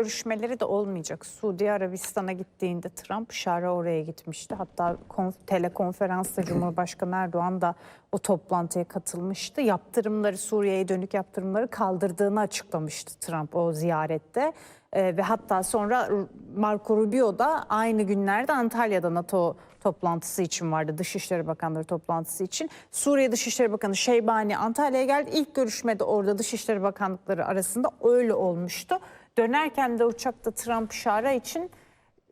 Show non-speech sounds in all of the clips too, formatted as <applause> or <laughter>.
görüşmeleri de olmayacak. Suudi Arabistan'a gittiğinde Trump Şar'a oraya gitmişti. Hatta konf- telekonferansta Cumhurbaşkanı Erdoğan da o toplantıya katılmıştı. Yaptırımları Suriye'ye dönük yaptırımları kaldırdığını açıklamıştı Trump o ziyarette. Ee, ve hatta sonra Marco Rubio da aynı günlerde Antalya'da NATO toplantısı için vardı. Dışişleri Bakanları toplantısı için. Suriye Dışişleri Bakanı Şeybani Antalya'ya geldi. İlk görüşmede orada Dışişleri Bakanlıkları arasında öyle olmuştu. Dönerken de uçakta Trump Şara için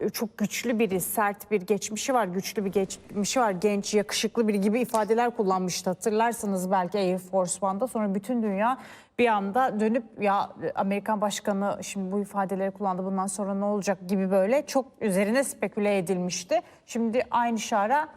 e, çok güçlü biri, sert bir geçmişi var, güçlü bir geçmişi var, genç, yakışıklı biri gibi ifadeler kullanmıştı. Hatırlarsınız belki Air Force One'da. Sonra bütün dünya bir anda dönüp ya Amerikan başkanı şimdi bu ifadeleri kullandı bundan sonra ne olacak gibi böyle çok üzerine speküle edilmişti. Şimdi aynı şara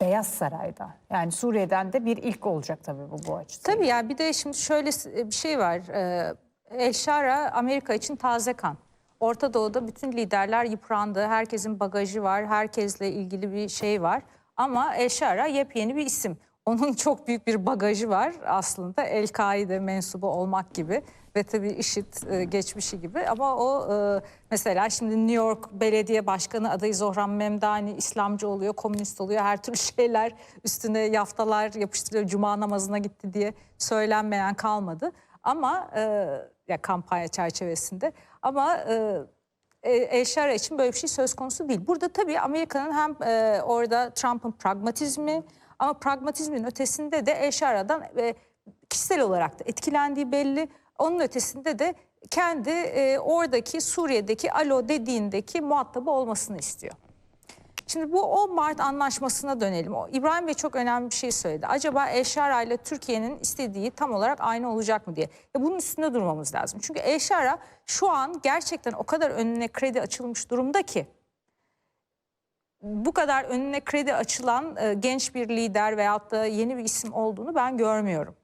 Beyaz Saray'da. Yani Suriye'den de bir ilk olacak tabii bu bu açıdan. Tabii ya bir de şimdi şöyle bir şey var. Ee, El Şara Amerika için taze kan. Orta Doğu'da bütün liderler yıprandı. Herkesin bagajı var. Herkesle ilgili bir şey var. Ama El Şara yepyeni bir isim. Onun <laughs> çok büyük bir bagajı var aslında. El-Kaide mensubu olmak gibi ve tabii IŞİD e, geçmişi gibi. Ama o e, mesela şimdi New York Belediye Başkanı adayı Zohran Memdani İslamcı oluyor, komünist oluyor. Her türlü <laughs> şeyler üstüne yaftalar yapıştırılıyor. Cuma namazına gitti diye söylenmeyen kalmadı. Ama e, ya kampanya çerçevesinde ama e, Şara için böyle bir şey söz konusu değil. Burada tabii Amerika'nın hem e, orada Trump'ın pragmatizmi ama pragmatizmin ötesinde de El Şara'dan e, kişisel olarak da etkilendiği belli. Onun ötesinde de kendi e, oradaki Suriye'deki alo dediğindeki muhatabı olmasını istiyor. Şimdi bu 10 Mart anlaşmasına dönelim. İbrahim Bey çok önemli bir şey söyledi. Acaba El Şara ile Türkiye'nin istediği tam olarak aynı olacak mı diye. Ya bunun üstünde durmamız lazım. Çünkü El Şara şu an gerçekten o kadar önüne kredi açılmış durumda ki bu kadar önüne kredi açılan e, genç bir lider veyahut da yeni bir isim olduğunu ben görmüyorum.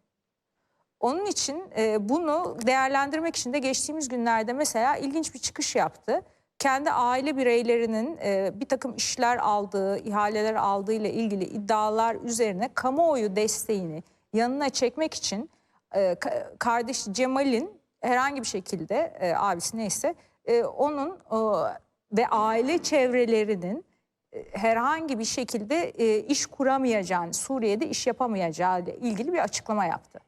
Onun için e, bunu değerlendirmek için de geçtiğimiz günlerde mesela ilginç bir çıkış yaptı. Kendi aile bireylerinin e, bir takım işler aldığı, ihaleler aldığı ile ilgili iddialar üzerine kamuoyu desteğini yanına çekmek için e, ka- kardeş Cemal'in herhangi bir şekilde e, abisi neyse e, onun e, ve aile çevrelerinin e, herhangi bir şekilde e, iş kuramayacağını, Suriye'de iş yapamayacağı ile ilgili bir açıklama yaptı.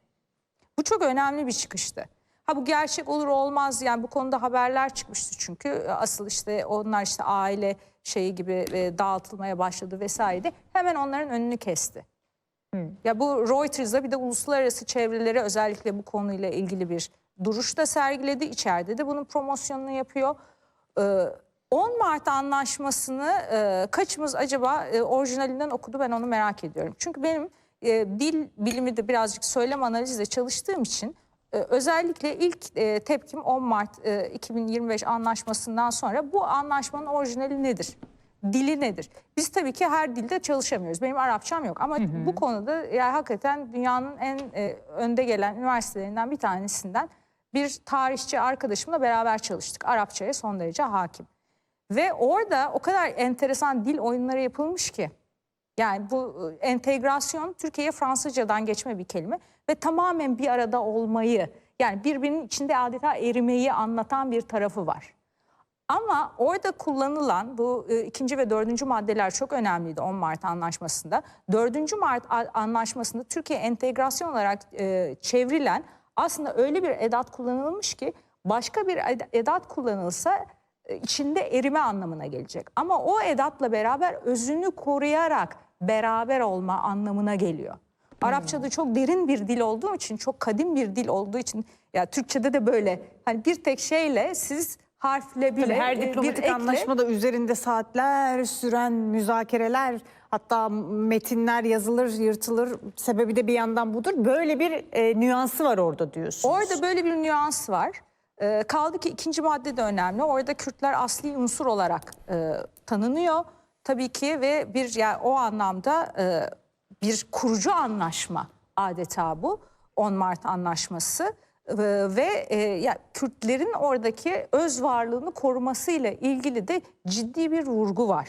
Bu çok önemli bir çıkıştı. Ha bu gerçek olur olmaz yani bu konuda haberler çıkmıştı çünkü asıl işte onlar işte aile şeyi gibi e, dağıtılmaya başladı vesaire hemen onların önünü kesti. Ya bu Reuters'da bir de uluslararası çevrelere özellikle bu konuyla ilgili bir duruş da sergiledi. İçeride de bunun promosyonunu yapıyor. Ee, 10 Mart anlaşmasını e, kaçımız acaba e, orijinalinden okudu ben onu merak ediyorum. Çünkü benim e, dil bilimi de birazcık söylem analizle çalıştığım için e, özellikle ilk e, tepkim 10 Mart e, 2025 anlaşmasından sonra bu anlaşmanın orijinali nedir? Dili nedir? Biz tabii ki her dilde çalışamıyoruz. Benim Arapçam yok ama bu konuda yani hakikaten dünyanın en e, önde gelen üniversitelerinden bir tanesinden bir tarihçi arkadaşımla beraber çalıştık. Arapçaya son derece hakim. Ve orada o kadar enteresan dil oyunları yapılmış ki. Yani bu e, entegrasyon Türkiye'ye Fransızcadan geçme bir kelime ve tamamen bir arada olmayı yani birbirinin içinde adeta erimeyi anlatan bir tarafı var. Ama orada kullanılan bu e, ikinci ve dördüncü maddeler çok önemliydi 10 Mart anlaşmasında. Dördüncü Mart anlaşmasında Türkiye entegrasyon olarak e, çevrilen aslında öyle bir edat kullanılmış ki başka bir ed- edat kullanılsa e, içinde erime anlamına gelecek. Ama o edatla beraber özünü koruyarak beraber olma anlamına geliyor. Arapçada çok derin bir dil olduğu için, çok kadim bir dil olduğu için ya Türkçede de böyle hani bir tek şeyle siz harfle bile Tabii her e, diplomatik bir ekle- anlaşmada üzerinde saatler süren müzakereler hatta metinler yazılır yırtılır sebebi de bir yandan budur. Böyle bir e, nüansı var orada diyorsunuz. Orada böyle bir nüans var. Ee, kaldı ki ikinci madde de önemli. Orada Kürtler asli unsur olarak e, tanınıyor. Tabii ki ve bir yani o anlamda e, bir kurucu anlaşma adeta bu. 10 Mart anlaşması ve e, ya Kürtlerin oradaki öz varlığını korumasıyla ilgili de ciddi bir vurgu var.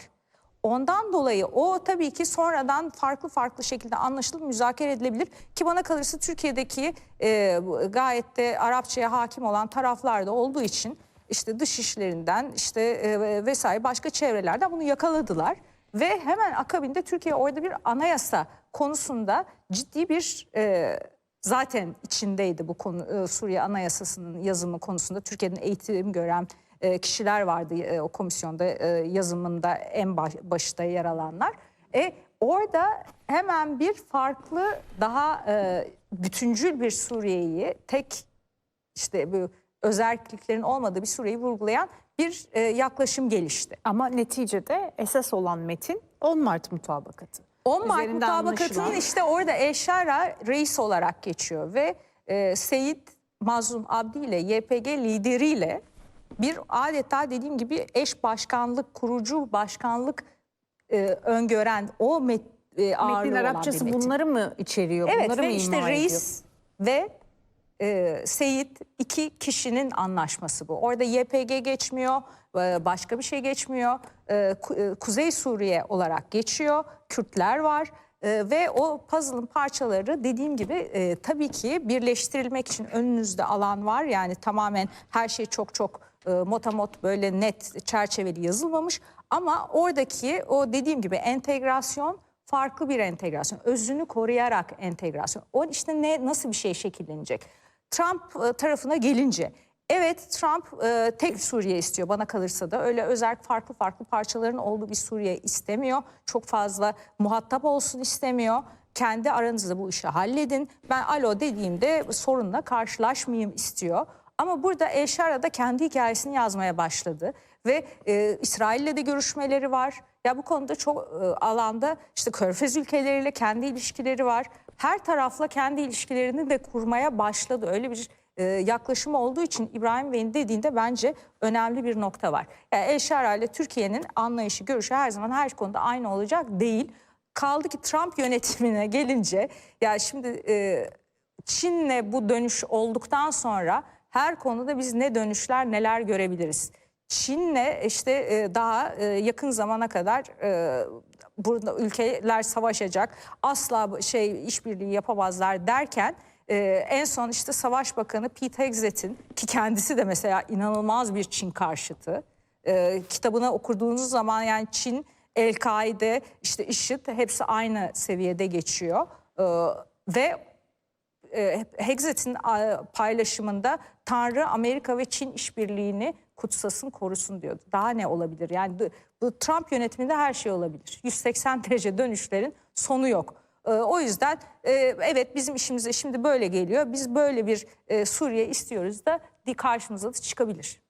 Ondan dolayı o tabii ki sonradan farklı farklı şekilde anlaşılıp müzakere edilebilir. Ki bana kalırsa Türkiye'deki e, gayet de Arapçaya hakim olan taraflar da olduğu için işte dış işlerinden işte e, vesaire başka çevrelerden bunu yakaladılar. Ve hemen akabinde Türkiye orada bir anayasa konusunda ciddi bir e, zaten içindeydi bu konu e, Suriye Anayasası'nın yazımı konusunda Türkiye'nin eğitim gören e, kişiler vardı e, o komisyonda e, yazımında en baş, başta yer alanlar. E, orada hemen bir farklı daha e, bütüncül bir Suriye'yi tek işte bu özelliklerin olmadığı bir Suriye'yi vurgulayan bir e, yaklaşım gelişti. Ama neticede esas olan metin 10 Mart mutabakatı. 10 Mart Üzerinde mutabakatının anlaşılan- işte orada Eşara reis olarak geçiyor ve e, Seyit Mazlum Abdi ile YPG lideriyle bir adeta dediğim gibi eş başkanlık, kurucu başkanlık e, öngören o met, e, ağırlığı Metnin Arapçası bunları mı içeriyor? Evet bunları ve mı işte reis ve e, Seyit iki kişinin anlaşması bu. Orada YPG geçmiyor, e, başka bir şey geçmiyor. E, Ku- e, Kuzey Suriye olarak geçiyor, Kürtler var. E, ve o puzzle'ın parçaları dediğim gibi e, tabii ki birleştirilmek için önünüzde alan var. Yani tamamen her şey çok çok e, motamot böyle net çerçeveli yazılmamış. Ama oradaki o dediğim gibi entegrasyon farklı bir entegrasyon, özünü koruyarak entegrasyon. O işte ne nasıl bir şey şekillenecek? Trump e, tarafına gelince, evet Trump e, tek Suriye istiyor bana kalırsa da öyle özel farklı farklı parçaların olduğu bir Suriye istemiyor. Çok fazla muhatap olsun istemiyor. Kendi aranızda bu işi halledin. Ben alo dediğimde sorunla karşılaşmayayım istiyor. Ama burada El Şara da kendi hikayesini yazmaya başladı ve e, İsrail'le de görüşmeleri var. Ya bu konuda çok e, alanda işte Körfez ülkeleriyle kendi ilişkileri var. Her tarafla kendi ilişkilerini de kurmaya başladı. Öyle bir e, yaklaşım olduğu için İbrahim Bey'in dediğinde bence önemli bir nokta var. Yani El Şara ile Türkiye'nin anlayışı, görüşü her zaman her konuda aynı olacak değil. Kaldı ki Trump yönetimine gelince ya şimdi e, Çin'le bu dönüş olduktan sonra her konuda biz ne dönüşler neler görebiliriz. Çin'le işte e, daha e, yakın zamana kadar e, burada ülkeler savaşacak asla şey işbirliği yapamazlar derken e, en son işte Savaş Bakanı Pete Hegseth'in ki kendisi de mesela inanılmaz bir Çin karşıtı e, kitabını okuduğunuz zaman yani Çin, El-Kaide, işte IŞİD hepsi aynı seviyede geçiyor. E, ve e, Hegseth'in paylaşımında Tanrı Amerika ve Çin işbirliğini kutsasın korusun diyordu. Daha ne olabilir? Yani bu- Trump yönetiminde her şey olabilir. 180 <laughs> derece dönüşlerin sonu yok. E, o yüzden e, evet bizim işimize şimdi böyle geliyor. Biz böyle bir e, Suriye istiyoruz da karşımıza da çıkabilir.